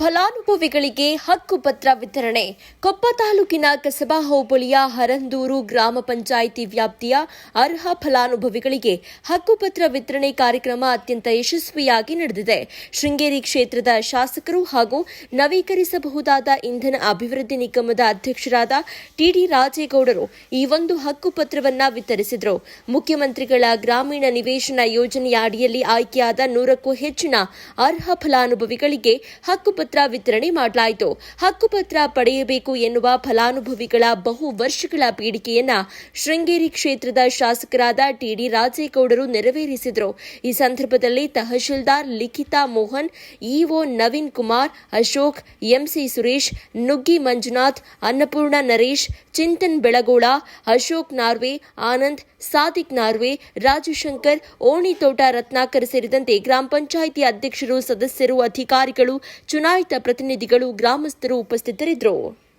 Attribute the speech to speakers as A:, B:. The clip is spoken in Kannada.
A: ಫಲಾನುಭವಿಗಳಿಗೆ ಹಕ್ಕುಪತ್ರ ವಿತರಣೆ. ಕೊಪ್ಪ ತಾಲೂಕಿನ ಕಸಬಾ ಹೋಬಳಿಯ ಹರಂದೂರು ಗ್ರಾಮ ಪಂಚಾಯಿತಿ ವ್ಯಾಪ್ತಿಯ ಅರ್ಹ ಫಲಾನುಭವಿಗಳಿಗೆ ಹಕ್ಕುಪತ್ರ ವಿತರಣೆ ಕಾರ್ಯಕ್ರಮ ಅತ್ಯಂತ ಯಶಸ್ವಿಯಾಗಿ ನಡೆದಿದೆ. ಶೃಂಗೇರಿ ಕ್ಷೇತ್ರದ ಶಾಸಕರು ಹಾಗೂ ನವೀಕರಿಸಬಹುದಾದ ಇಂಧನ ಅಭಿವೃದ್ಧಿ ನಿಗಮದ ಅಧ್ಯಕ್ಷರಾದ ಟಿಡಿ ರಾಜೇಗೌಡರು ಈ ಒಂದು ಹಕ್ಕುಪತ್ರವನ್ನು ವಿತರಿಸಿದರು. ಮುಖ್ಯಮಂತ್ರಿಗಳ ಗ್ರಾಮೀಣ ನಿವೇಶನ ಯೋಜನೆಯ ಅಡಿಯಲ್ಲಿ ಆಯ್ಕೆಯಾದ ನೂರಕ್ಕೂ ಹೆಚ್ಚಿನ ಅರ್ಹ ಫಲಾನುಭವಿಗಳಿಗೆ ಹಕ್ಕುಪತ್ರ ವಿತರಣೆ ಮಾಡಲಾಯಿತು. ಹಕ್ಕುಪತ್ರ ಪಡೆಯಬೇಕು ಎನ್ನುವ ಫಲಾನುಭವಿಗಳ ಬಹು ವರ್ಷಗಳ ಬೇಡಿಕೆಯನ್ನ ಶೃಂಗೇರಿ ಕ್ಷೇತ್ರದ ಶಾಸಕರಾದ ಟಿಡಿ ರಾಜೇಗೌಡರು ನೆರವೇರಿಸಿದರು. ಈ ಸಂದರ್ಭದಲ್ಲಿ ತಹಶೀಲ್ದಾರ್ ಲಿಖಿತಾ ಮೋಹನ್, ಇಒ ನವೀನ್ ಕುಮಾರ್, ಅಶೋಕ್, ಎಂಸಿ ಸುರೇಶ್, ನುಗ್ಗಿ ಮಂಜುನಾಥ್, ಅನ್ನಪೂರ್ಣ ನರೇಶ್, ಚಿಂತನ್ ಬೆಳಗೋಳ, ಅಶೋಕ್ ನಾರ್ವೆ, ಆನಂದ್, ಸಾದಿಕ್ ನಾರ್ವೆ ರಾಜುಶಂಕರ್ ಓಣಿತೋಟ ರತ್ನಾಕರ್ ಸೇರಿದಂತೆ ಗ್ರಾಮ ಪಂಚಾಯಿತಿ ಅಧ್ಯಕ್ಷರು, ಸದಸ್ಯರು, ಅಧಿಕಾರಿಗಳು ಚುನಾಯಿತ ಪ್ರತಿನಿಧಿಗಳು ಗ್ರಾಮಸ್ಥರು ಉಪಸ್ಥಿತರಿದ್ದರು.